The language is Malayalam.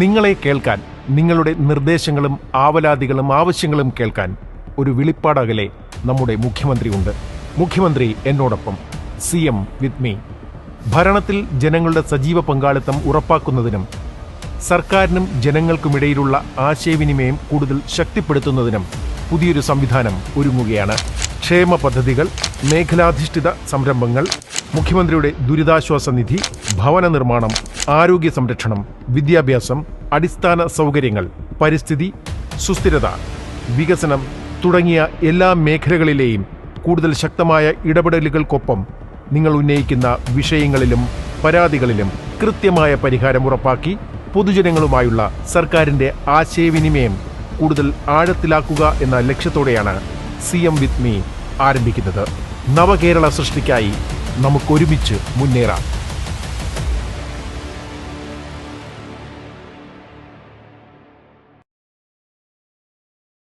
നിങ്ങളെ കേൾക്കാൻ നിങ്ങളുടെ നിർദ്ദേശങ്ങളും ആവലാതികളും ആവശ്യങ്ങളും കേൾക്കാൻ ഒരു വിളിപ്പാടകലെ നമ്മുടെ മുഖ്യമന്ത്രിയുണ്ട് മുഖ്യമന്ത്രി എന്നോടൊപ്പം സി എം വിത്ത് മീ. ഭരണത്തിൽ ജനങ്ങളുടെ സജീവ പങ്കാളിത്തം ഉറപ്പാക്കുന്നതിനും സർക്കാരിനും ജനങ്ങൾക്കുമിടയിലുള്ള ആശയവിനിമയം കൂടുതൽ ശക്തിപ്പെടുത്തുന്നതിനും പുതിയൊരു സംവിധാനം ഒരുങ്ങുകയാണ്. ക്ഷേമ പദ്ധതികൾ മേഖലാധിഷ്ഠിത സംരംഭങ്ങൾ മുഖ്യമന്ത്രിയുടെ ദുരിതാശ്വാസ നിധി ഭവന നിർമ്മാണം ആരോഗ്യ സംരക്ഷണം വിദ്യാഭ്യാസം അടിസ്ഥാന സൗകര്യങ്ങൾ പരിസ്ഥിതി സുസ്ഥിരത വികസനം തുടങ്ങിയ എല്ലാ മേഖലകളിലെയും കൂടുതൽ ശക്തമായ ഇടപെടലുകൾക്കൊപ്പം നിങ്ങൾ ഉന്നയിക്കുന്ന വിഷയങ്ങളിലും പരാതികളിലും കൃത്യമായ പരിഹാരം ഉറപ്പാക്കി പൊതുജനങ്ങളുമായുള്ള സർക്കാരിന്റെ ആശയവിനിമയം കൂടുതൽ ആഴത്തിലാക്കുക എന്ന ലക്ഷ്യത്തോടെയാണ് സി എം വിത്ത് മീ ആരംഭിക്കുന്നത്. നവകേരള സൃഷ്ടിക്കായി നമുക്കൊരുമിച്ച് മുന്നേറാം.